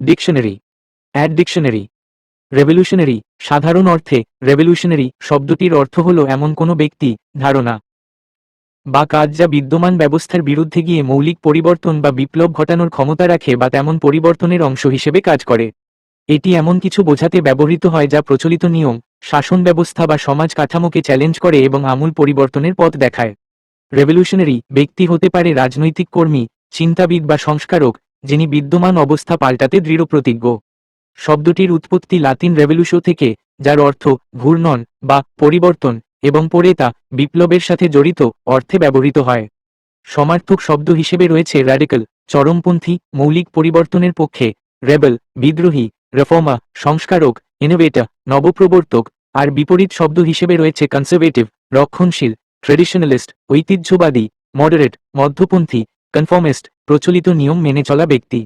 Dictionary add dictionary revolutionary সাধারণ অর্থে revolutionary শব্দটির অর্থ হল এমন কোনো ব্যক্তি, ধারণা বা কাজ যা বিদ্যমান ব্যবস্থার বিরুদ্ধে গিয়ে মৌলিক পরিবর্তন বা বিপ্লব ঘটানোর ক্ষমতা রাখে বা তেমন পরিবর্তনের অংশ হিসেবে কাজ করে। এটি এমন কিছু বোঝাতে ব্যবহৃত হয় যা প্রচলিত নিয়ম, শাসন ব্যবস্থা বা সমাজ কাঠামোকে চ্যালেঞ্জ করে এবং আমূল পরিবর্তনের পথ দেখায়। রেভলিউশনারি ব্যক্তি হতে পারে রাজনৈতিক কর্মী, চিন্তাবিদ বা সংস্কারক যিনি বিদ্যমান অবস্থা পাল্টাতে দৃঢ় প্রতিজ্ঞ। শব্দটির উৎপত্তি লাতিন রেভলিউশো থেকে, যার অর্থ ঘূর্ণন বা পরিবর্তন, এবং পরে তা বিপ্লবের সাথে জড়িত অর্থে ব্যবহৃত হয়। সমার্থক শব্দ হিসেবে রয়েছে র্যাডিক্যাল চরমপন্থী, মৌলিক পরিবর্তনের পক্ষে রেবেল বিদ্রোহী রেফর্মা সংস্কারক ইনোভেটা নবপ্রবর্তক, আর বিপরীত শব্দ হিসেবে রয়েছে কনজারভেটিভ রক্ষণশীল ট্রেডিশনালিস্ট ঐতিহ্যবাদী মডারেট মধ্যপন্থী কনফর্মিস্ট প্রচলিত নিয়ম মেনে চলা ব্যক্তি।